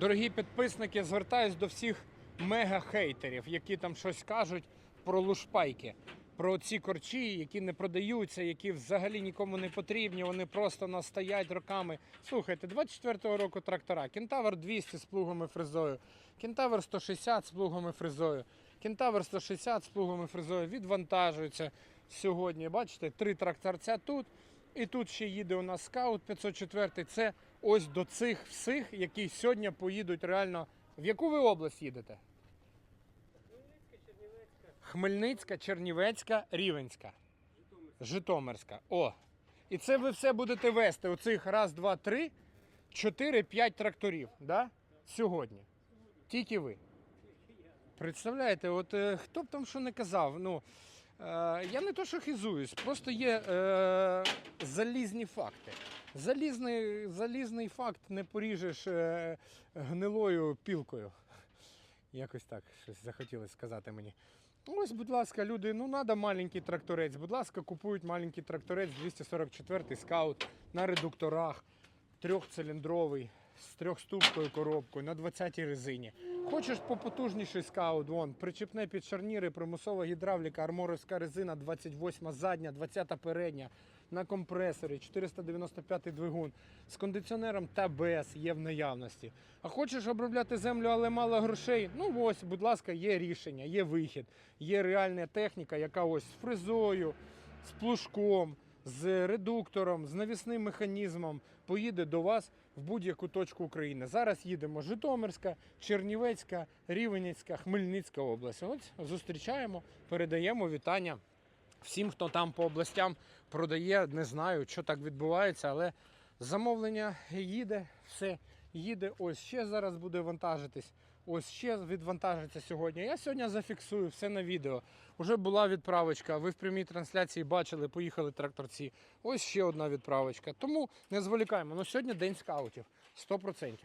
Дорогі підписники, звертаюсь до всіх мега-хейтерів, які там щось кажуть про лушпайки, про ці корчі, які не продаються, які взагалі нікому не потрібні. Вони просто нас стоять роками. Слухайте, 24-го року трактора, Кентавр 200 з плугом і фрезою, Кентавр 160 з плугом і фрезою, Кентавр 160 з плугом і фрезою відвантажуються сьогодні. Бачите, три тракторця тут. І тут ще їде у нас скаут 504. Це ось до цих всіх, які сьогодні поїдуть реально. В яку ви область їдете? Хмельницька, Чернівецька, Рівенська, Житомирська. О. І це ви все будете вести. Оцих раз, два, три, чотири, п'ять тракторів. Да? Сьогодні. Тільки ви. Представляєте, от е, хто б там що не казав. Ну, е, я не то, що хизуюсь, просто є е, залізні факти. Залізний, залізний факт не поріжеш е, гнилою пілкою. Якось так щось захотілося сказати мені. Ось, будь ласка, люди, ну треба маленький тракторець. Будь ласка, купують маленький тракторець 244 скаут на редукторах, трьохциліндровий, з трьохступкою коробкою на 20-й резині. Хочеш попотужніший скаут, вон, причіпне під шарніри, примусова гідравліка, арморовська резина, 28 задня, 20 передня, на компресорі, 495 двигун, з кондиціонером та без є в наявності. А хочеш обробляти землю, але мало грошей? Ну ось, будь ласка, є рішення, є вихід, є реальна техніка, яка ось з фрезою, з плужком, з редуктором, з навісним механізмом поїде до вас в будь-яку точку України. Зараз їдемо Житомирська, Чернівецька, Рівненська, Хмельницька область. Ось зустрічаємо, передаємо вітання всім, хто там по областям продає. Не знаю, що так відбувається, але замовлення їде, все їде. Ось ще зараз буде вантажитись. Ось ще відвантажиться сьогодні. Я сьогодні зафіксую все на відео. Уже була відправочка. Ви в прямій трансляції бачили, поїхали тракторці. Ось ще одна відправочка. Тому не зволікаємо. Ну сьогодні день скаутів 100%.